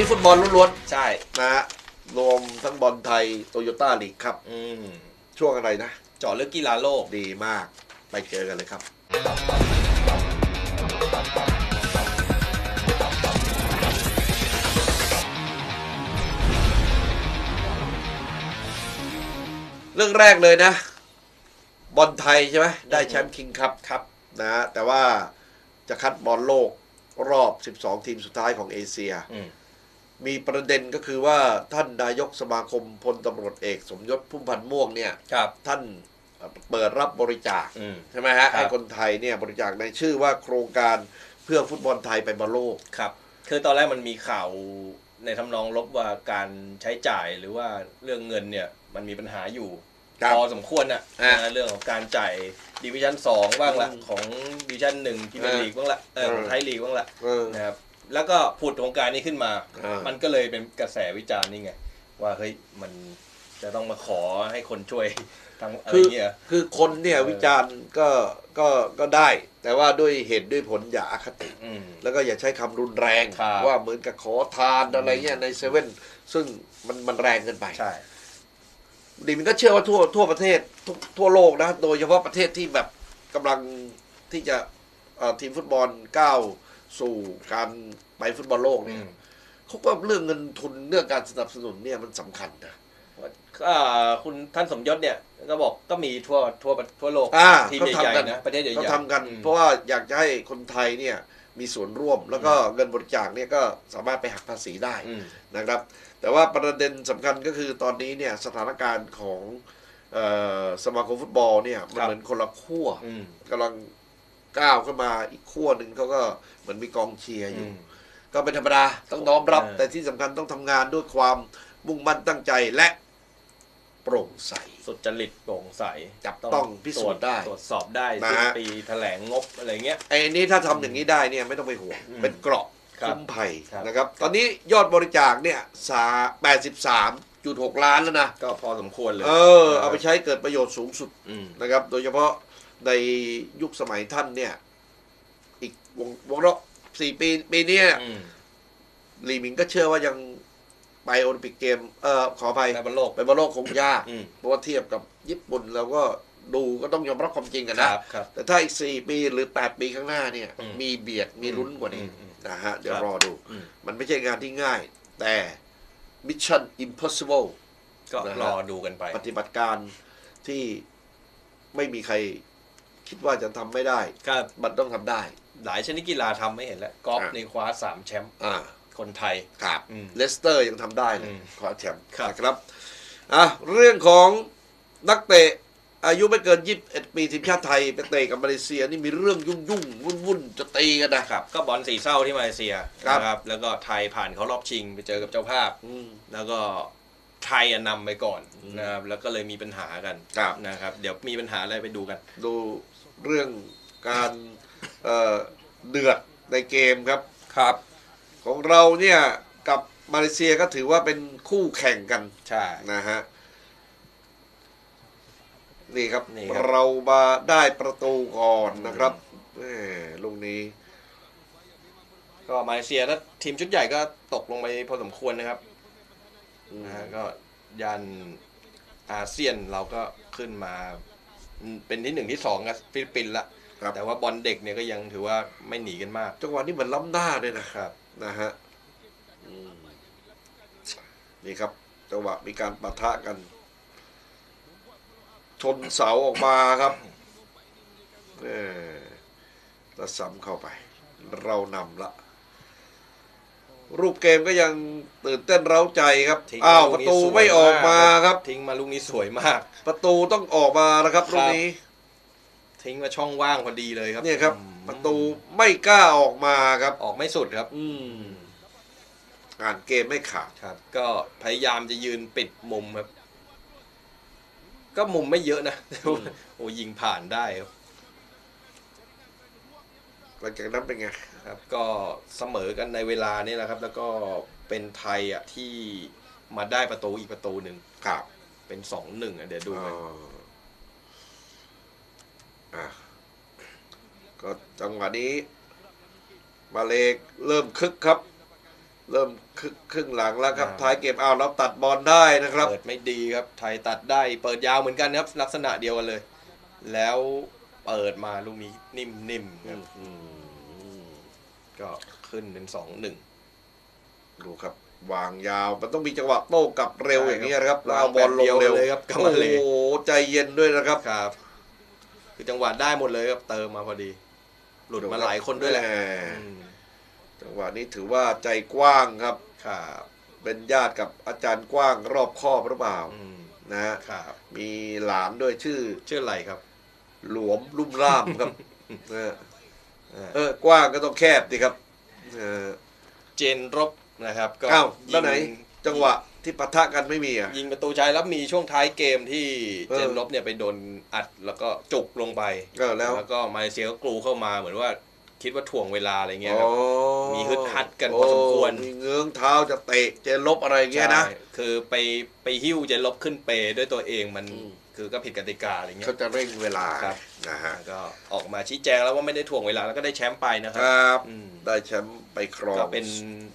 นี้ฟุตบอลล้วนใช่ ๆนะฮะรวมทั้งบอลไทยโตโยต้าลีกครับ อืมช่วงอะไรนะ เจาะลึกกีฬาโลก ดีมากไปเจอกันเลยครับ เรื่องแรกเลยนะ บอลไทยใช่ไหมได้แชมป์คิงคัพครับนะแต่ว่าจะคัดบอลโลกรอบ 12 ทีมสุดท้ายของเอเชีย อืม มีประเด็นก็คือว่าท่านนายกสมาคมพลตำรวจเอกสมยศพุ่มพันธ์ม่วงเนี่ยครับท่านเปิดรับบริจาคอืมใช่ไหมฮะครับให้คนไทยเนี่ยบริจาคในชื่อว่าโครงการเพื่อฟุตบอลไทยไปบอลโลกครับ คือตอนแรกมันมีข่าวในทำนองลบว่าการใช้จ่ายหรือว่าเรื่องเงินเนี่ยมันมีปัญหาอยู่ครับพอสมควรอะอะนะเรื่องของการจ่ายดิวิชั่นสองบ้างละอืมของดิวิชั่นหนึ่งพรีเมียร์เออลีกบ้างละเออของเออไทยลีกบ้างละเออนะครับ แล้วก็พูดโครงการนี้ขึ้นมา อ่ามั มันก็เลยเป็นกระแสวิจารณ์นี่ไง ว่าเฮ้ยมันจะต้องมาขอให้คนช่วยทางอะไรคือเงี้ย คือคนเนี่ยเออ วิจารณ์ก็ก็ก็ได้ แต่ว่าด้วยเหตุด้วยผลอย่าอคติ อืม แล้วก็อย่าใช้คำรุนแรง ครับ ว่าเหมือนกับขอทานอะไรเงี้ยในเซเว่นซึ่งมันมันแรงเกินไป ใช่ ดิมันก็เชื่อว่าทั่วทั่วประเทศทุกทั่วโลกนะ โดยเฉพาะประเทศที่แบบกำลังที่จะเอ่อทีมฟุตบอลก้าว สู่การไปฟุตบอลโลกอืเนี่ยมเขาก็เรื่องเงินทุนเรื่องการสนับสนุนเนี่ยมันสำคัญนะอ่าคุณท่านสมยศเนี่ย ก็บอกก็มีทั่วทั่วทั่วโลกอ่าทีมเขาใหญ่ทำกันๆนะประเทศใหญ่ๆเขาทำกันอืมเพราะว่าอยากจะให้คนไทยเนี่ยมีส่วนร่วม แล้วก็เงินบริจาคเนี่ยก็สามารถไปหักภาษีได้อืมนะครับ แต่ว่าประเด็นสำคัญก็คือตอนนี้เนี่ยสถานการณ์ของเอ่อสมาคมฟุตบอลเนี่ยมันครับเหมือนคนละขั้วอืมกำลัง ก้าวขึ้นมาอีกขั้วหนึ่งเขาก็เหมือนมีกองเชียร์ออืยู่มก็เป็นธรรมดาต้องน้อมรับเออแต่ที่สำคัญต้องทำงานด้วยความมุ่งมั่นตั้งใจและโปร่งใส สุจริตโปร่งใสจับต้องพิสูจน์ได้ ตรวจสอบได้นะสิ้นฮะปีแถลงงบอะไรเงี้ยไอ้นี้ถ้าทำอย่างนี้ได้เนี่ยไม่ต้องไปห่วงอืมเป็นเกราะครับคุ้มภัยครับนะครับ ตอนนี้ยอดบริจาคเนี่ยสาแปดสิบสามจุดหกล้านแล้วนะ ก็พอสมควรเลย เออ เอาไปใช้เกิดประโยชน์สูงสุดอืมนะครับ โดยเฉพาะ ในยุคสมัยท่านเนี่ย อีกวงวงรอบสี่ปีปีเนี้ยอืมลีหมิงก็เชื่อว่ายังไปโอลิมปิกเกม เออขอไปในบอลโลกไปบอลโลกคงยากอืมเพราะว่าเทียบกับญี่ปุ่นเราก็ดูก็ต้องยอมรับความจริงกันคนะรับครับแต่ถ้าอีกสี่ปีหรือแปดปีข้างหน้าเนี่ยอืมมีเบียดมีลุ้นกว่านี้อืมอืมนะฮะ เดี๋ยวครับรอดูอืมมันไม่ใช่งานที่ง่าย แต่ Mission Impossible ก็นะฮะรอดูกันไป ปฏิบัติการที่ไม่มีใคร คิดว่าจะทำไม่ได้ก็มันต้องทำได้ หลายชนิดกีฬาทำไม่เห็นแล้วกอล์ฟอะในคว้าสามแชมป์อ่าคนไทยครับอืมเลสเตอร์ยังทำได้เลอืยมคว้าแชมป์ครับนะครับอะเรื่องของนักเตะอายุไม่เกิน 21 ปีทีมชาติไทยไปเตะกับมาเลเซียนี่มีเรื่องยุ่งยุ่งวุ่นวุ่นๆ จะตีกันนะครับ ก็บอลสีเศร้าที่มาเลเซียครับนะครับ แล้วก็ไทยผ่านเขารอบชิงไปเจอกับเจ้าภาพอืมแล้วก็ไทยอะนำไปก่อนอืมนะครับ แล้วก็เลยมีปัญหากันครับนะครับ เดี๋ยวมีปัญหาอะไรไปดูกัน ดู เรื่องการเอ่อเดือดในเกมครับครับ ของเราเนี่ยกับมาเลเซียก็ถือว่าเป็นคู่แข่งกันใช่นะฮะนี่ครับนี่ครับเรามาได้ประตูก่อนนะครับแหมลูกนี้ ก็มาเลเซียถ้าทีมชุดใหญ่ก็ตกลงไปพอสมควรนะครับอืมนะฮะก็ยันอาเซียนเราก็ขึ้นมาอืม เป็นที่หนึ่งที่สองกับฟิลิปปินส์ละครับแต่ว่าบอลเด็กเนี่ยก็ยังถือว่าไม่หนีกันมากจังหวะนี้เหมือนล้ำหน้าด้วยนะครับ นะฮะอืมนี่ครับจังหวะมีการปะทะกัน ชนเสาออกมาครับเออแล้วซ้ำเข้าไป เรานำละ รูปเกมก็ยังตื่นเต้นเร้าใจครับทิ้งอ้าวลูปกระนี้ตูสวยไม่ออกมามากครับ ทิ้งมาลูกนี้สวยมาก ประตูต้องออกมานะครับครับลูกนี้ ทิ้งมาช่องว่างพอดีเลยครับเนี่ยครับอืมประตูไม่กล้าออกมาครับ ออกไม่สุดครับ อืมอ่านเกมไม่ขาดครับ ก็พยายามจะยืนปิดมุมครับ ก็มุมไม่เยอะนะแต่ว่าโอ้ยิงผ่านได้ครับหลังจากนั้นเป็นไงครับ ก็เสมอกันในเวลานี่แหละครับ แล้วก็เป็นไทยอะที่มาได้ประตูอีกประตูหนึ่งครับ เป็นสองหนึ่งอะเดี๋ยวดูกันอ๋ออะก็จังหวะนี้มาเลกเริ่มคึกครับ เริ่มครึ่งครึ่งหลังแล้วครับอ่าท้ายเกมเอาแล้วตัดบอลได้นะครับ เปิดไม่ดีครับ ไทยตัดได้ เปิดยาวเหมือนกันครับ ลักษณะเดียวกันเลย แล้วเปิดมาลูกนี้นิ่มๆครับอืมก็ขึ้นเป็นสองหนึ่งดูครับ วางยาว มันต้องมีจังหวะโต้กลับเร็วอย่างนี้ยนะครับแล้วเอาบอลลวางแบบเดียวงเร็วเลยครับกาโอ้มาเลโหใจเย็นด้วยนะครับครับ คือจังหวะได้หมดเลยครับเติมมาพอดี หลุดมาหลายคนด้วยแหละม่อืมจังหวะนี้ถือว่าใจกว้างครับ ครับเป็นญาติกับอาจารย์กว้างรอบคอบหรือเปล่าอืมนะฮะครับมีหลานด้วยชื่อชื่ออะไรครับหลวมลุ่มล่ามครับ นะฮะอ่าเออกว้างก็ต้องแคบดิครับเออเจนรบ นะครับ ก็อ้าวแล้วไหนยิงจังหวะที่ปะทะกันไม่มีอะ ยิงประตูชัยแล้วมีช่วงท้ายเกมที่เออ เจนรบเนี่ยไปโดนอัดแล้วก็จุกลงไป ก็แล้วแล้วก็มาเลเซียก็กรูเข้ามาเหมือนว่าคิดว่าถ่วงเวลาอะไรเงี้ยคอ๋รัอบมีฮึดฮัดกันพอสมควร โมีเงื้องเท้าจะเตะเจลบอะไรอย่างเงี้ยนะ ใช่คือไปไปหิ้วเจนรบขึ้นเปด้วยตัวเองมันอืม คือก็ผิดกติกาอะไรเงี้เขายจะเร่งเวลาครับ นะฮะแล้วก็ออกมาชี้แจงแล้วว่าไม่ได้ถ่วงเวลาแล้วก็ได้แชมป์ไปนะคครับรับ อืม ได้แชมป์ ไปครองก็เป็น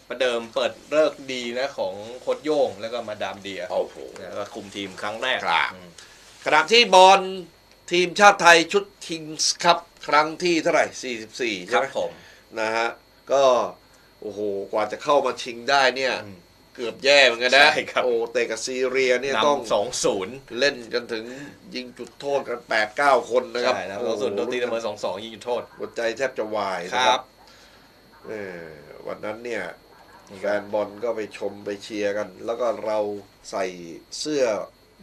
ประเดิมเปิดเลิกษ์ดีนะของโคดโย่งแล้วก็มาดามเดียโอ้โหแล้วก็คุมทีมครั้งแรกครับอืมขณะที่บอลทีมชาติไทยชุดคิงส์ครับครั้งที่เท่าไหร่ 44คใช่รับไหมผมนะฮะ ก็โอ้โห กว่าจะเข้ามาชิงได้เนี่ยอืมเกือบแย่เหมือนกันนะใช่ครับโอ้เตะกับซีเรียเนี่ยต้องนำสองศูนย์เล่นกันถึงยิงจุดโทษกัน8 9คนนะครับใช่นะสองศูนย์โดนตีเสมอสองสองยิงจุดโทษหัวใจแทบจะวายคนะรับเออ วันนั้นเนี่ยแฟนบอลก็ไปชมไปเชียร์กัน แล้วก็เราใส่เสื้อ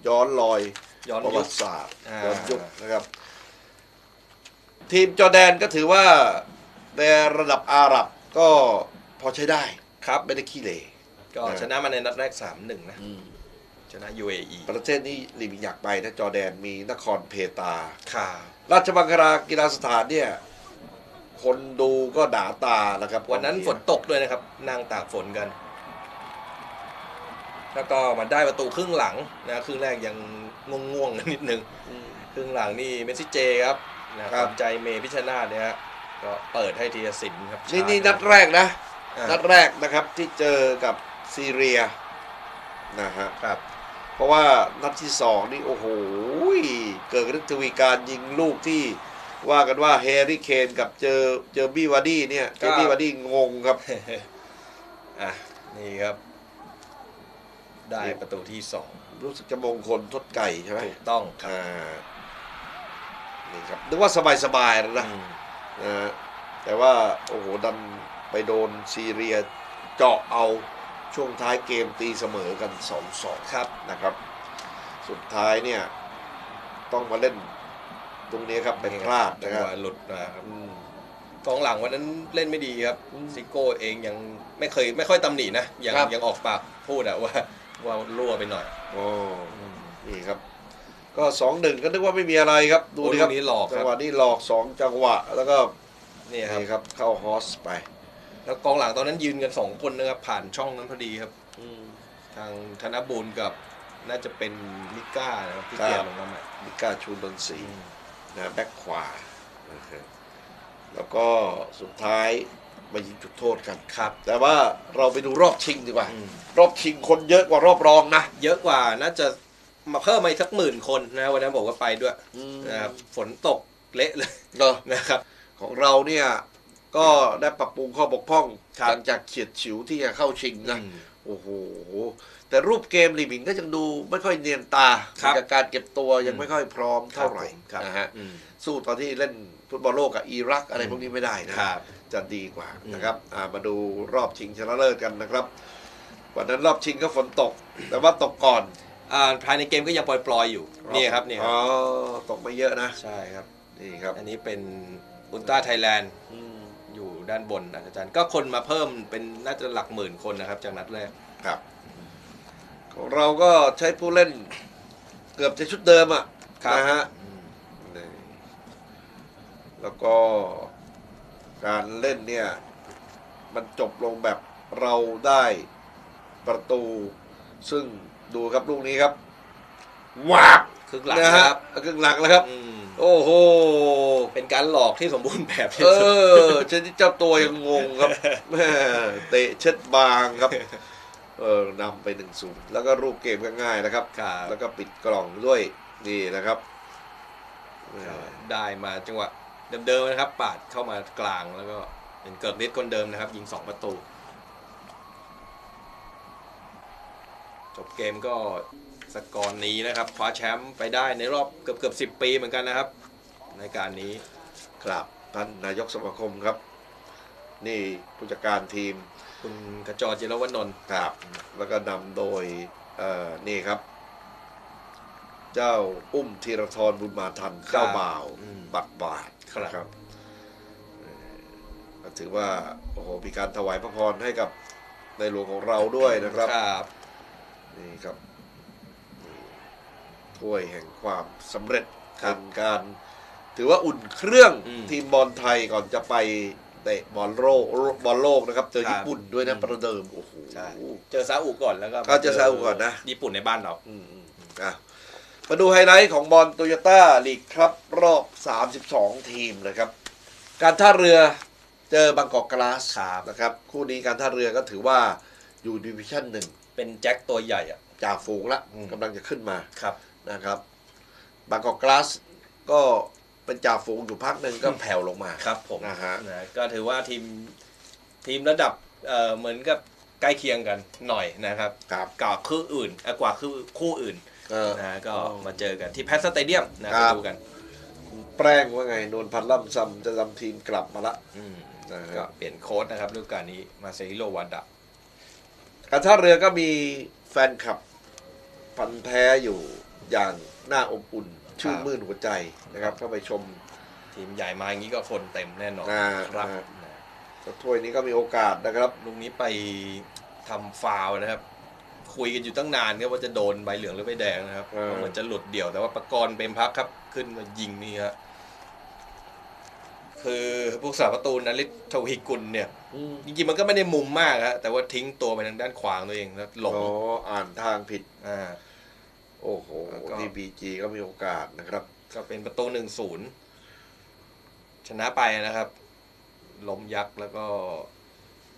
ย้อนรอยย้อนประยุวัคติศาสตร์อ่าย้อนยุคนะครับ ทีมจอร์แดนก็ถือว่าในระดับอาหรับก็พอใช้ได้ครับไม่ได้ขี้เหร่ก็อ่าชนะมาในนัดแรกสามหนึ่งนะชนะ UAE ประเทศนี้ลิมอยากไปนะจอร์แดนมีนครเพตาค่ะราชบังคลากีฬาสถานเนี่ย คนดูก็ด่าตานะครับ วันนั้นฝนตกด้วยนะครับนั่งตากฝนกัน แล้วก็มาได้ประตูครึ่งหลังนะครึ่งแรกยังง่วงๆนิดนึงอืมครึ่งหลังนี่เมสซี่เจครับนะครับใจเมย์พิชนาธเนี่ยฮะก็เปิดให้ทีละสินครับนี่นี่ชานัร์ดจแรกนะอ่านัดแรกนะครับที่เจอกับซีเรียนะฮะครับ เพราะว่านัดที่สองนี่โอ้โหเกิดฤทธวีการยิงลูกที่ ว่ากันว่าแฮร์รี่เคนกับเจอเจอบี้วาร์ดี้เนี่ยเจอบี้วาร์ดี้งงครับอะนี่ครับ ได้ประตูที่สองรู้สึกจะมงคลทดไก่ใช่ไหมถูกต้องครับอ่านี่ครับนึกว่าสบายๆแล้วนะอืมนะฮะแต่ว่าโอ้โหดันไปโดนซีเรียเจาะเอาช่วงท้ายเกมตีเสมอกัน2อสองครับนะครับ สุดท้ายเนี่ย ต้องมาเล่น ตรงนี้ครับไปพลาดจันะงครัหบวะหลุดนะครับอืม กองหลังวันนั้นเล่นไม่ดีครับอืมซิโก้เองยังไม่เคยไม่ค่อยตำหนินะยังครับ ยังออกปากพูดอะว่าว่ารั่วไปหน่อยโอ้นี่ครับ ก็สองหนึ่งก็นึกว่าไม่มีอะไรครับ ดูโอ้ดิลูครับกนี้หลอกคจัรังบหวะนี้หลอกสองจังหวะ แล้วก็นี่ครับนี่ครับเข้าฮอสไปแล้วกองหลังตอนนั้นยืนกันสองคนนะครับผ่านช่องนั้นพอดีครับอืมทางธนบูลกับน่าจะเป็นลิก้านะครับที่ครับเปลี่ยนลงมาใหม่ มิก้าชูดนศรี นะแบ็คขวานะครับแล้วก็สุดท้ายมายิงจุดโทษกันครับ แต่ว่าเราไปดูรอบชิงดีกว่าอืมรอบชิงคนเยอะกว่ารอบรองนะ เยอะกว่าน่าจะมาเพิ่มมาอีกสักหมื่นคนนะวันนั้นผมก็ไปด้วยนะครับฝนตกเละเลยเนอะนะครับ ของเราเนี่ย ก็ได้ปรับปรุงข้อบกพร่องครับหลังจากเฉียดฉิวที่จะเข้าชิงนะอืมโอ้โหแต่รูปเกมลีบิงก็ยังดูไม่ค่อยเนียนตาครับจากการเก็บตัวยังอืมไม่ค่อยพร้อมเท่าไหร่ครับนะฮะอืมสู้ตอนที่เล่นฟุตบอลโลกกับอิรักอะไรอืมพวกนี้ไม่ได้นะครับจะดีกว่าอืมนะครับอ่ามาดูรอบชิงชนะเลิศกันนะครับ วันนั้นรอบชิงก็ฝนตก แต่ว่าตกก่อนอ่าภายในเกมก็ยังปล่อยๆอยู่นี่ครับนี่คอ๋รัอบตกไม่เยอะนะใช่ครับนี่ครับ อันนี้เป็นอุลตร้าไทยแลนด์อืมอยู่ ด้านบนอาจารย์ ก็คนมาเพิ่มเป็นน่าจะหลักหมื่นคนนะครับ จากนัดแรกครับของเราก็ใช้ผู้เล่นเกือบจะชุดเดิมอะครับนะฮะนี่แล้วก็การเล่นเนี่ย มันจบลงแบบเราได้ประตู ซึ่งดูครับลูกนี้ครับวาบครึ่งหลังนะนะฮะครับ ครึ่งหลังแล้วครับ อืม โอ้โห เป็นการหลอกที่สมบูรณ์แบบที่เอสุดอชนิดเจ้าตัวยังงงครับแม่เตะเช็ดบางครับ เออนำไปหนึ่งศูนย์แล้วก็รูปเกมก็ง่ายนะครับ ครับแล้วก็ปิดกล่องด้วยนี่นะครับแม่ได้มาจังหวะเดิมๆนะครับ ปาดเข้ามากลางแล้วก็เป็นเกิดนิดคนเดิมนะครับ ยิงสองประตู จบเกมก็ สกอร์นี้นะครับคว้าแชมป์ไปได้ในรอบเกือบเกือบสิบปีเหมือนกันนะครับ ในการนี้ครับท่านนายกสมาคมครับ นี่ผู้จัดการทีมคุณกระจรจิรวนนท์ครับ แล้วก็นำโดยเอ่อนี่ครับ เจ้าอุ้มธีรทรบุญมาทันเจ้าบ่าวอืมบักบาทครับ เอ่อก็ถือว่าโอ้โหมีการถวายพระพรให้กับในหลวงของเราด้วยนะครับ ครับ นี่ครับนี่ ถ้วยแห่งความสำเร็จครับเป็นการ ถือว่าอุ่นเครื่องอืมทีมบอลไทยก่อนจะไปเตะบอลโลกบอลโลกนะครับเจอครับญี่ปุ่นด้วยนะอืม ประเดิมโอ้โห ใช่เจอซาอุก่อนแล้วก็ก็เจอซาอุก่อนนะ ญี่ปุ่นในบ้านเราอืมอืมอะมาดูไฮไลท์ของบอลโตโยต้าลีกครับ รอบ 32 ทีมนะครับ การท่าเรือเจอบางกอกกลาสครับ นะครับ คู่นี้การท่าเรือก็ถือว่าอยู่ดิวิชั่นหนึ่งเป็นแจ็คตัวใหญ่อะ จ่าฝูงละอืม กำลังจะขึ้นมา ครับ นะครับบางกอกกลาสก็เป็นจ่าฝูงอยู่พักหนึ่งก็แผ่วลงมาครับผมนะฮะนะก็ถือว่าทีมทีมระดับเอ่อเหมือนกับใกล้เคียงกันหน่อยนะครับครับกับคู่อื่นเอ่อกว่าคู่คู่อื่นเออนะก็อ๋อมาเจอกันที่แพทสเตเดียมนะคไปรับดูกัน แป้งว่าไงนวลพันธ์ล่ำซำจะนำทีมกลับมาละอืมนะฮะก็เปลี่ยนโค้ดนะครับฤดูกาลนี้มาเซฮิโรวาดะการท่าเรือก็มีแฟนคลับพันธุ์แท้อยู่ อย่างน่าอบอุ่น ชื่นมื่นหัวใจนะครับเข้าไปชมทีมใหญ่มาอย่างนี้ก็คนเต็มแน่นอนอ่าครับอ่านะถ้วยนี้ก็มีโอกาสนะครับลูกนี้ไปทำฟาวล์นะครับ คุยกันอยู่ตั้งนานครับว่าจะโดนใบเหลืองหรือใบแดงนะครับเออก็เหมือนจะหลุดเดี่ยวแต่ว่าประกรณ์เปรมพักครับ ขึ้นมายิงนี่ฮะคือผู้สาประตูนลิศทวีกุลเนี่ยจริงๆมันก็ไม่ได้มุมมากฮะแต่ว่าทิ้งตัวไปทางด้านขวางตัวเองแล้วหลงอ๋ออ่านทางผิดอ่า โอ้โหแล้วก็ที่บีจีก็มีโอกาสนะครับ ก็เป็นประตูหนึ่งศูนย์ชนะไปนะครับ ล้มยักษ์แล้วก็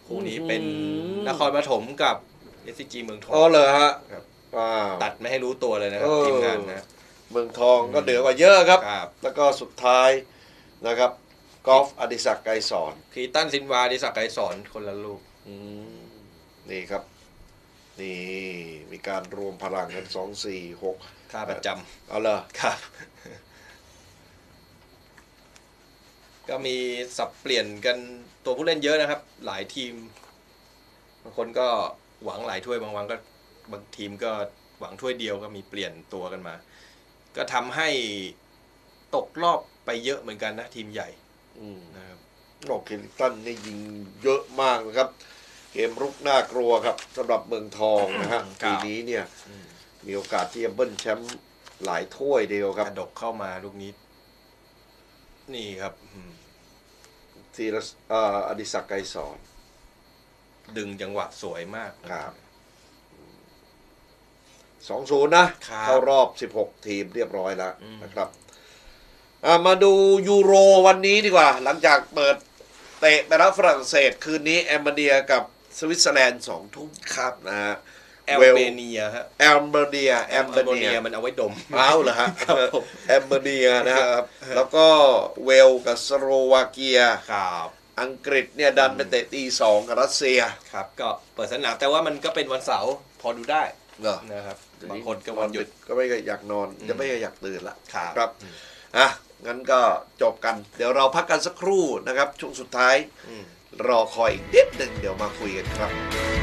คู่นี้เป็นอืมนครปฐมกับเอสซีจีเมืองทออ๋องเหรอฮะครับว้าวตัดไม่ให้รู้ตัวเลยนะครับเออทีมงานนะ เมืองทองก็เหนือกว่าเยอะครับครับ แล้วก็สุดท้ายนะครับกอล์ฟอดิศักดิ์ไกรสอนคีตันซินวาดิสักดิ์ไกรสอนคนละลูกอืมนี่ครับ นี่มีการรวมพลังกันสองสี่หกค่าประจำเอาเลยครับ ก็มีสับเปลี่ยนกันตัวผู้เล่นเยอะนะครับ หลายทีมบางคนก็หวังหลายถ้วยบางวันก็บางทีมก็หวังถ้วยเดียวก็มีเปลี่ยนตัวกันมา ก็ทำให้ตกรอบไปเยอะเหมือนกันนะ ทีมใหญ่อืมนะครับโอเคลิตันนี่ยิงเยอะมากนะครับ เกมรุกน่ากลัวครับสำหรับเมืองทองนะฮะครัปีบนี้เนี่ยมีโอกาสที่จะเบิ้ลแชมป์หลายถ้วยเดียวครับกระดกเข้ามาลูกนี้ นี่ครับอืมทีละเอ่ออดิศักดิ์ไกรสอนดึงจังหวะสวยมากนะครับสองศูนย์นะครับเข้ารอบ16ทีมเรียบร้อยแล้วอืมนะครับอะมาดูยูโรวันนี้ดีกว่า หลังจากเปิดเตะไปแล้วฝรั่งเศสคืนนี้แอมเบเดียกับ สวิตเซอร์แลนด์สองทุ่มครับนะฮะแอลเวลเบเนียฮะแอมเบเดียแอมเบแอลเบเนีเนียยมันเอาไว้ดมเอาเหรอฮะครับผมแอมเบเดียนะครับ แล้วก็เวลกับสโลวาเกียครับอังกฤษเนี่ยดันไปเตะตีสองกับรัสเซียครับก็เปิดสนามแต่ว่ามันก็เป็นวันเสาร์พอดูได้เหรอนะครับบางคนก็วันหยุดก็ไม่อยากนอนอืมจะไม่อยากตื่นละครับครับอืมอะงั้นก็จบกัน เดี๋ยวเราพักกันสักครู่นะครับ ช่วงสุดท้ายอืม รอคอยอีกนิดหนึ่งเดี๋ยวมาคุยกันครับ